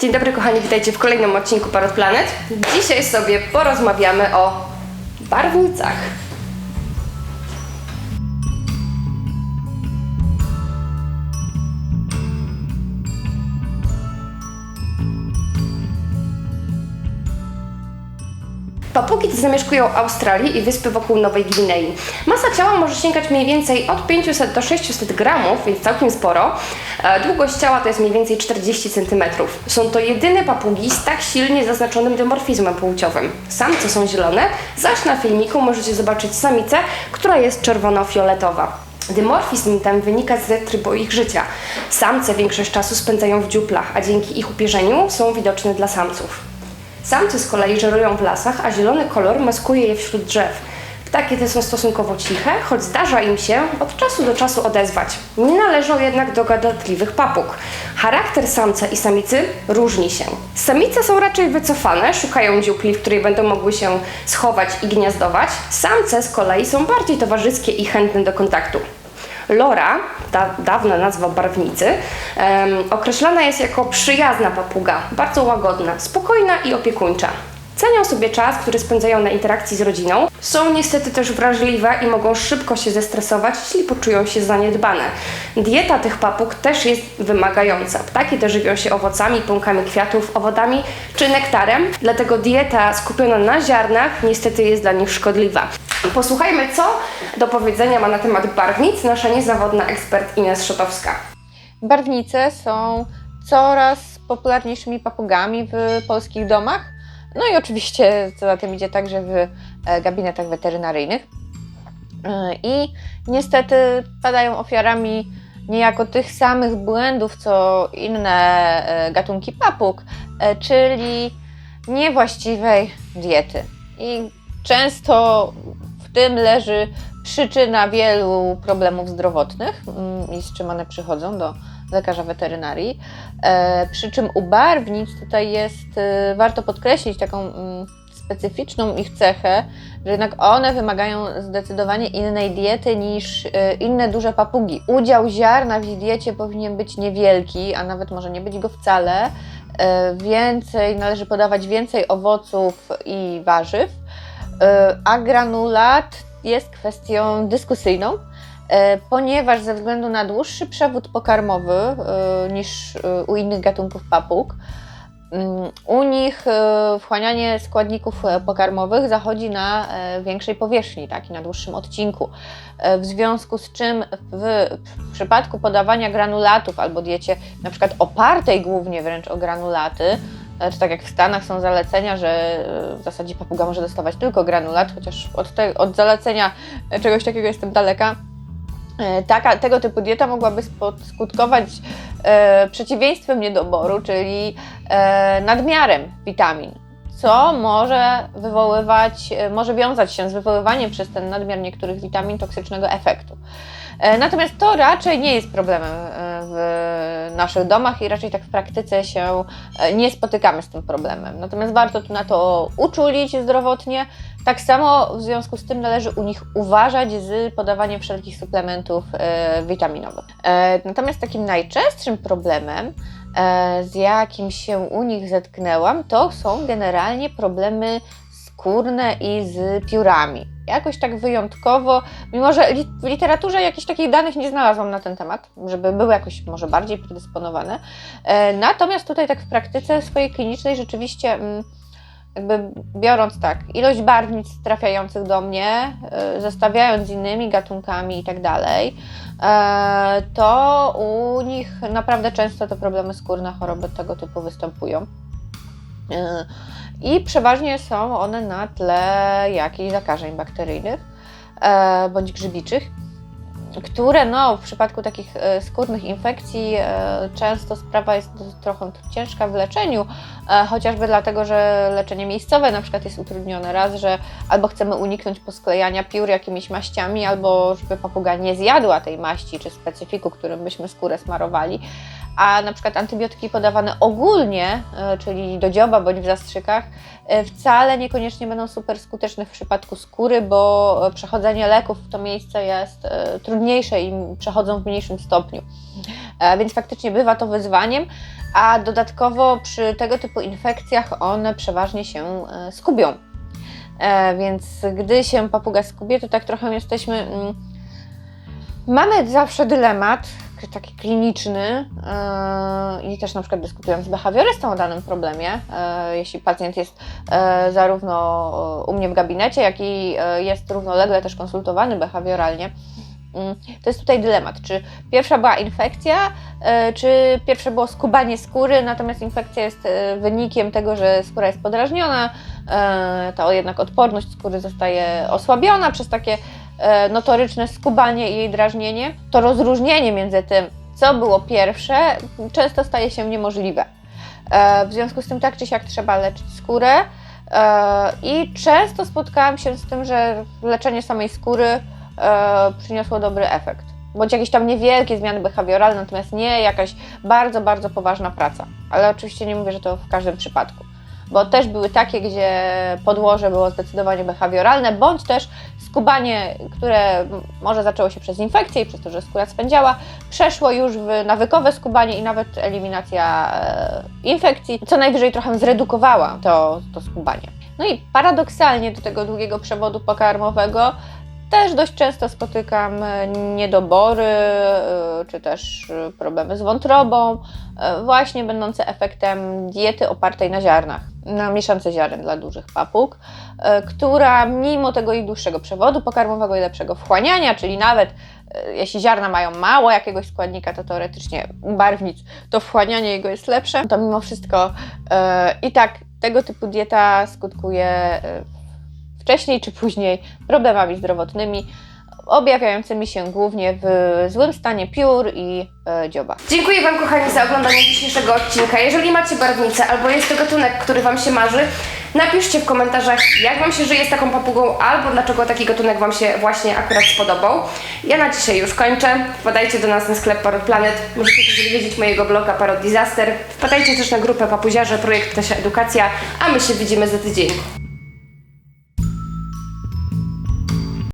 Dzień dobry kochani, witajcie w kolejnym odcinku Parot Planet. Dzisiaj sobie porozmawiamy o barwnicach. Papugi te zamieszkują Australii i wyspy wokół Nowej Gwinei. Masa ciała może sięgać mniej więcej od 500 do 600 gramów, więc całkiem sporo. E, Długość ciała to jest mniej więcej 40 cm. Są to jedyne papugi z tak silnie zaznaczonym dymorfizmem płciowym. Samce są zielone, zaś na filmiku możecie zobaczyć samicę, która jest czerwono-fioletowa. Dymorfizm ten wynika z trybu ich życia. Samce większość czasu spędzają w dziuplach, a dzięki ich upierzeniu są widoczne dla samców. Samce z kolei żerują w lasach, a zielony kolor maskuje je wśród drzew. Ptaki te są stosunkowo ciche, choć zdarza im się od czasu do czasu odezwać. Nie należą jednak do gadatliwych papug. Charakter samca i samicy różni się. Samice są raczej wycofane, szukają dziupli, w której będą mogły się schować i gniazdować. Samce z kolei są bardziej towarzyskie i chętne do kontaktu. Lora, ta dawna nazwa barwnicy, określana jest jako przyjazna papuga, bardzo łagodna, spokojna i opiekuńcza. Cenią sobie czas, który spędzają na interakcji z rodziną. Są niestety też wrażliwe i mogą szybko się zestresować, jeśli poczują się zaniedbane. Dieta tych papug też jest wymagająca. Ptaki te żywią się owocami, pąkami kwiatów, owodami czy nektarem, dlatego dieta skupiona na ziarnach niestety jest dla nich szkodliwa. Posłuchajmy, co do powiedzenia ma na temat barwnic nasza niezawodna ekspert Ines Szotowska. Barwnice są coraz popularniejszymi papugami w polskich domach. No i oczywiście co za tym idzie także w e, gabinetach weterynaryjnych. E, I niestety padają ofiarami niejako tych samych błędów, co inne e, gatunki papug, czyli niewłaściwej diety. I często w tym leży przyczyna wielu problemów zdrowotnych mm, i z czym one przychodzą do lekarza weterynarii. E, przy czym u barwnic tutaj jest, e, warto podkreślić taką mm, specyficzną ich cechę, że jednak one wymagają zdecydowanie innej diety niż e, inne duże papugi. Udział ziarna w ich diecie powinien być niewielki, a nawet może nie być go wcale. Więcej, należy podawać więcej owoców i warzyw, a granulat jest kwestią dyskusyjną, e, ponieważ ze względu na dłuższy przewód pokarmowy e, niż e, u innych gatunków papug, mm, u nich e, wchłanianie składników e, pokarmowych zachodzi na e, większej powierzchni, tak, i na dłuższym odcinku. E, W związku z czym w, przypadku podawania granulatów albo diecie na przykład opartej głównie wręcz o granulaty, e, czy tak jak w Stanach są zalecenia, że e, w zasadzie papuga może dostawać tylko granulat, chociaż od, te, od zalecenia czegoś takiego jestem daleka. E, Taka, tego typu dieta mogłaby skutkować e, przeciwieństwem niedoboru, czyli e, nadmiarem witamin, co może wywoływać, e, może wiązać się z wywoływaniem przez ten nadmiar niektórych witamin toksycznego efektu. E, Natomiast to raczej nie jest problemem w naszych domach i raczej tak w praktyce się e, nie spotykamy z tym problemem. Natomiast warto tu na to uczulić zdrowotnie. Tak samo w związku z tym należy u nich uważać z podawaniem wszelkich suplementów e, witaminowych. E, Natomiast takim najczęstszym problemem, z jakim się u nich zetknęłam, to są generalnie problemy skórne i z piórami. Jakoś tak wyjątkowo, mimo że w literaturze jakichś takich danych nie znalazłam na ten temat, żeby były jakoś może bardziej predysponowane. E, Natomiast tutaj tak w praktyce swojej klinicznej rzeczywiście mm, jakby biorąc tak, ilość barwnic trafiających do mnie, y, zestawiając z innymi gatunkami i tak dalej, e, to u nich naprawdę często te problemy skórne, choroby tego typu występują. I przeważnie są one na tle jakichś zakażeń bakteryjnych e, bądź grzybiczych które no, w przypadku takich e, skórnych infekcji e, często sprawa jest trochę ciężka w leczeniu, e, chociażby dlatego, że leczenie miejscowe na przykład jest utrudnione. Raz, że albo chcemy uniknąć posklejania piór jakimiś maściami, albo żeby papuga nie zjadła tej maści czy specyfiku, którym byśmy skórę smarowali. A na przykład antybiotyki podawane ogólnie, e, czyli do dzioba bądź w zastrzykach, e, wcale niekoniecznie będą super skuteczne w przypadku skóry, bo przechodzenie leków w to miejsce jest e, trudniejsze i przechodzą w mniejszym stopniu. Więc faktycznie bywa to wyzwaniem. a dodatkowo przy tego typu infekcjach one przeważnie się skubią. Więc gdy się papuga skubie, to tak trochę jesteśmy. Mm, mamy zawsze dylemat taki kliniczny e, i też na przykład dyskutując z behawiorystą o danym problemie, e, jeśli pacjent jest e, zarówno u mnie w gabinecie, jak i jest równolegle też konsultowany behawioralnie. Mm, To jest tutaj dylemat, czy pierwsza była infekcja, czy pierwsze było skubanie skóry, natomiast infekcja jest wynikiem tego, że skóra jest podrażniona, ta jednak odporność skóry zostaje osłabiona przez takie notoryczne skubanie i jej drażnienie. To rozróżnienie między tym, co było pierwsze, często staje się niemożliwe. E, W związku z tym tak czy siak trzeba leczyć skórę e, i często spotkałam się z tym, że leczenie samej skóry e, przyniosło dobry efekt. Bądź jakieś tam niewielkie zmiany behawioralne, natomiast nie jakaś bardzo, bardzo poważna praca. Ale oczywiście nie mówię, że to w każdym przypadku. Bo też były takie, gdzie podłoże było zdecydowanie behawioralne, bądź też skubanie, które może zaczęło się przez infekcję i przez to, że skóra spędziała, przeszło już w nawykowe skubanie i nawet eliminacja e, infekcji, co najwyżej trochę zredukowała to, to skubanie. No i paradoksalnie do tego długiego przewodu pokarmowego też dość często spotykam e, niedobory, e, czy też problemy z wątrobą, właśnie będące efektem diety opartej na ziarnach, na mieszance ziaren dla dużych papug, e, która mimo tego ich dłuższego przewodu pokarmowego i lepszego wchłaniania, czyli nawet e, jeśli ziarna mają mało jakiegoś składnika, to teoretycznie barwnic to wchłanianie jego jest lepsze, to mimo wszystko e, i tak tego typu dieta skutkuje wcześniej czy później problemami zdrowotnymi, objawiającymi się głównie w złym stanie piór i e, dzioba. Dziękuję Wam kochani za oglądanie dzisiejszego odcinka. Jeżeli macie barwnicę albo jest to gatunek, który Wam się marzy, napiszcie w komentarzach, jak Wam się żyje z taką papugą, albo dlaczego taki gatunek Wam się właśnie akurat spodobał. Ja na dzisiaj już kończę. Wpadajcie do nas na sklep Parod Planet. Możecie też odwiedzić mojego bloga Parod Disaster. Wpadajcie też na grupę Papuziarze, projekt Tasia Edukacja, a my się widzimy za tydzień.